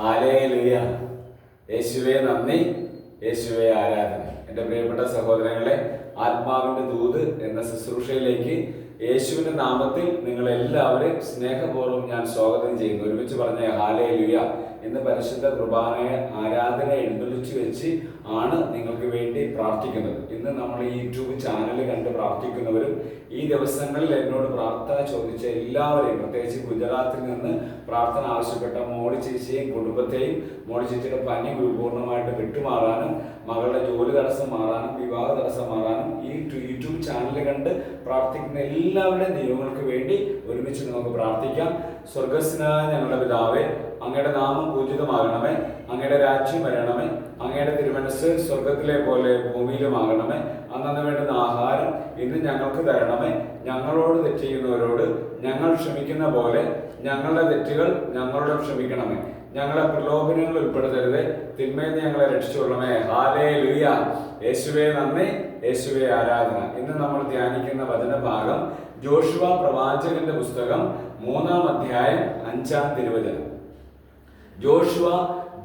Hallelujah യേശുവെ നന്ദി. യേശുവെ ആരാധന. എന്റെ പ്രിയപ്പെട്ട സഹോദരങ്ങളെ ആത്മാവിന്റെ ദൂത് എന്ന ശുശ്രൂഷയിലേക്ക് യേശുവിന്റെ നാമത്തിൽ നിങ്ങൾ എല്ലാവരെയും സ്നേഹപൂർവം ഞാൻ സ്വാഗതം ചെയ്യുന്നു. ഒരുമിച്ച് പറഞ്ഞ ഹാലേലുയ എന്ന് പരിശുദ്ധ കുർബാനയെ ആരാധന എഴുന്നള്ളിച്ചു വെച്ച് ആണ് നിങ്ങൾക്ക് വേണ്ടി പ്രാർത്ഥിക്കുന്നത്. ഇന്ന് നമ്മൾ ഈ യൂട്യൂബ് ചാനൽ കണ്ട് പ്രാർത്ഥിക്കുന്നവരും ഈ ദിവസങ്ങളിൽ എന്നോട് പ്രാർത്ഥന ചോദിച്ച എല്ലാവരെയും പ്രത്യേകിച്ച് ഗുജറാത്തിൽ നിന്ന് പ്രാർത്ഥന ആവശ്യപ്പെട്ട മോളി ചേച്ചിയെയും കുടുംബത്തെയും മോളി ചേച്ചിയുടെ പനി പൂർണമായിട്ട് വിട്ടുമാറാനും മകളുടെ ജോലി തടസ്സം മാറാനും വിവാഹ തടസ്സം മാറാനും ഈ യൂട്യൂബ് കണ്ട് പ്രാർത്ഥിക്കുന്ന എല്ലാവരുടെയും ദൈവങ്ങൾക്ക് വേണ്ടി ഒരുമിച്ച് നമുക്ക് പ്രാർത്ഥിക്കാം. സ്വർഗസ്നായ ഞങ്ങളുടെ പിതാവേ അങ്ങയുടെ നാമം പൂജിതമാകണമേ അങ്ങയുടെ രാജ്യം വരണമേ അങ്ങയുടെ തിരുമനസ് സ്വർഗത്തിലെ പോലെ ഭൂമിയിലുമാകണമേ. അന്നു വേണ്ടുന്ന ആഹാരം ഇന്ന് ഞങ്ങൾക്ക് തരണമേ. ഞങ്ങളോട് തെറ്റ് ചെയ്യുന്നവരോട് ഞങ്ങൾ ക്ഷമിക്കുന്ന പോലെ ഞങ്ങളുടെ തെറ്റുകൾ ഞങ്ങളോട് ക്ഷമിക്കണമേ. ഞങ്ങളെ പ്രലോഭനങ്ങൾ ഉൾപ്പെടുത്തരുത്. തിന്മയിൽ ഞങ്ങളെ രക്ഷിച്ചുകൊള്ളണമേ. ഹാലേ ലുയ യേശുവേ നന്ദി. യേശുവേ ആരാധന. ഇന്ന് നമ്മൾ ധ്യാനിക്കുന്ന വചനഭാഗം ജോഷുവ പ്രവാചകന്റെ പുസ്തകം മൂന്നാം അധ്യായം അഞ്ചാം തിരുവചനം. ജോഷുവ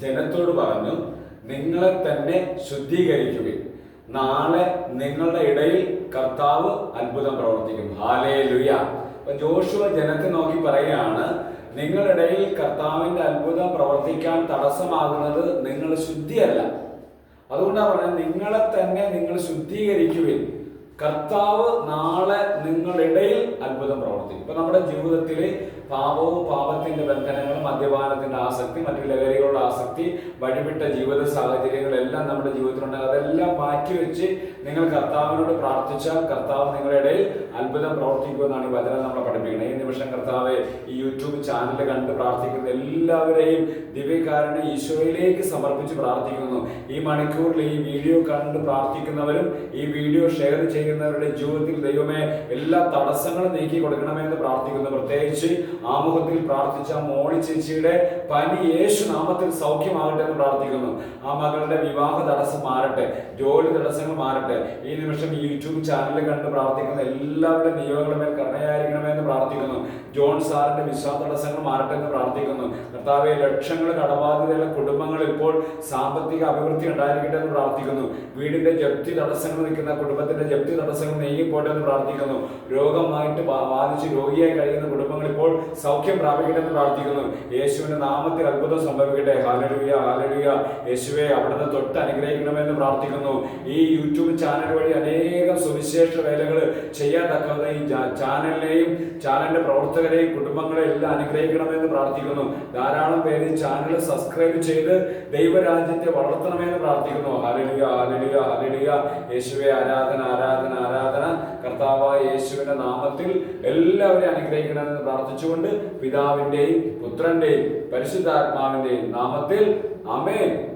ജനത്തോട് പറഞ്ഞു നിങ്ങളെ തന്നെ ശുദ്ധീകരിക്കുകയും നാളെ നിങ്ങളുടെ ഇടയിൽ കർത്താവ് അത്ഭുതം പ്രവർത്തിക്കും. ഹാലേ ലുയ അപ്പൊ ജോഷുവ ജനത്തെ നോക്കി പറയുകയാണ് നിങ്ങളിടയിൽ കർത്താവിന്റെ അത്ഭുതം പ്രവർത്തിക്കാൻ തടസ്സമാകുന്നത് നിങ്ങൾ ശുദ്ധിയല്ല. അതുകൊണ്ടാണ് പറയുന്നത് നിങ്ങളെ തന്നെ നിങ്ങൾ ശുദ്ധീകരിക്കുവിൻ. കർത്താവ് നാളെ നിങ്ങളുടെ ഇടയിൽ അത്ഭുതം പ്രവർത്തിക്കും. ഇപ്പൊ നമ്മുടെ ജീവിതത്തിൽ പാപവും പാപത്തിന്റെ ബന്ധനങ്ങളും മദ്യപാനത്തിന്റെ ആസക്തി മറ്റു ലഹരികളുടെ ആസക്തി വഴിവിട്ട ജീവിത സാഹചര്യങ്ങളെല്ലാം നമ്മുടെ ജീവിതത്തിലുണ്ട് അതെല്ലാം മാറ്റിവെച്ച് നിങ്ങൾ കർത്താവിനോട് പ്രാർത്ഥിച്ചാൽ കർത്താവ് നിങ്ങളുടെ ഇടയിൽ അത്ഭുതം പ്രവർത്തിക്കുമെന്നാണ് ഈ വചനം നമ്മളെ പഠിപ്പിക്കുന്നത്. ഈ നിമിഷം കർത്താവ് ഈ യൂട്യൂബ് ചാനൽ കണ്ട് പ്രാർത്ഥിക്കുന്ന എല്ലാവരെയും ദിവ്യകാരനെ ഈശോയിലേക്ക് സമർപ്പിച്ച് പ്രാർത്ഥിക്കുന്നു. ഈ മണിക്കൂറിൽ ഈ വീഡിയോ കണ്ട് പ്രാർത്ഥിക്കുന്നവരും ഈ വീഡിയോ ഷെയർ ചെയ്യുന്നവരുടെ ജീവിതത്തിൽ ദൈവമേ എല്ലാ തടസ്സങ്ങളും നീക്കി കൊടുക്കണമെന്ന് പ്രാർത്ഥിക്കുന്നു. പ്രത്യേകിച്ച് ആമുഖത്തിൽ പ്രാർത്ഥിച്ച മോളി ചേച്ചിയുടെ പനി യേശു നാമത്തിൽ സൗഖ്യമാകട്ടെ എന്ന് പ്രാർത്ഥിക്കുന്നു. ആ മകളുടെ വിവാഹ തടസ്സം മാറട്ടെ ജോലി തടസ്സങ്ങൾ മാറട്ടെ. ഈ നിമിഷം യൂട്യൂബ് ചാനൽ കണ്ട് പ്രാർത്ഥിക്കുന്ന എല്ലാവരുടെ നിയോഗങ്ങളുടെ മേൽ കരുണയായിരിക്കണമെന്ന് പ്രാർത്ഥിക്കുന്നു. ജോൺ സാറിന്റെ വിശ്വാസ തടസ്സങ്ങൾ മാറട്ടെ എന്ന് പ്രാർത്ഥിക്കുന്നു. കർത്താവെ ലക്ഷങ്ങൾ കടബാധിതയുള്ള കുടുംബങ്ങൾ ഇപ്പോൾ സാമ്പത്തിക അഭിവൃദ്ധി ഉണ്ടായിരിക്കട്ടെ എന്ന് പ്രാർത്ഥിക്കുന്നു. വീടിന്റെ ജപ്തി തടസ്സങ്ങൾ നിൽക്കുന്ന കുടുംബത്തിന്റെ ജപ്തി തടസ്സങ്ങൾ നീങ്ങിപ്പോട്ടെ എന്ന് പ്രാർത്ഥിക്കുന്നു. രോഗമായിട്ട് ബാധിച്ച് രോഗിയായി കഴിയുന്ന കുടുംബങ്ങൾ ഇപ്പോൾ സൗഖ്യം പ്രാപിക്കട്ടെ എന്ന് പ്രാർത്ഥിക്കുന്നു. യേശുവിന്റെ നാമത്തിൽ അത്ഭുതം സംഭവിക്കട്ടെ. ഹാലലുയ ഹാലലുയ യേശുവെ അവിടുന്ന് തൊട്ട് അനുഗ്രഹിക്കണമെന്ന് പ്രാർത്ഥിക്കുന്നു. ഈ യൂട്യൂബ് ചാനൽ വഴി അനേകം സുവിശേഷ വേലകൾ ചെയ്യാൻ തക്കവണ്ണം ഈ ചാനലിനെയും ചാനലിന്റെ പ്രവർത്തകരെയും കുടുംബങ്ങളെ എല്ലാം അനുഗ്രഹിക്കണമെന്ന് പ്രാർത്ഥിക്കുന്നു. ധാരാളം പേര് ചാനൽ സബ്സ്ക്രൈബ് ചെയ്ത് ദൈവരാജ്യത്തെ വളർത്തണമെന്ന് പ്രാർത്ഥിക്കുന്നു. ഹാലലുയ ഹാലലുയ ഹാലലുയ യേശുവെ ആരാധന ആരാധന. ആരാധന ആരാധന. കർത്താവായ യേശുവിന്റെ നാമത്തിൽ എല്ലാവരെയും അനുഗ്രഹിക്കണമെന്ന് പ്രാർത്ഥിച്ചുകൊണ്ട് പിതാവിന്റെയും പുത്രന്റെയും പരിശുദ്ധാത്മാവിന്റെയും നാമത്തിൽ. അമേൻ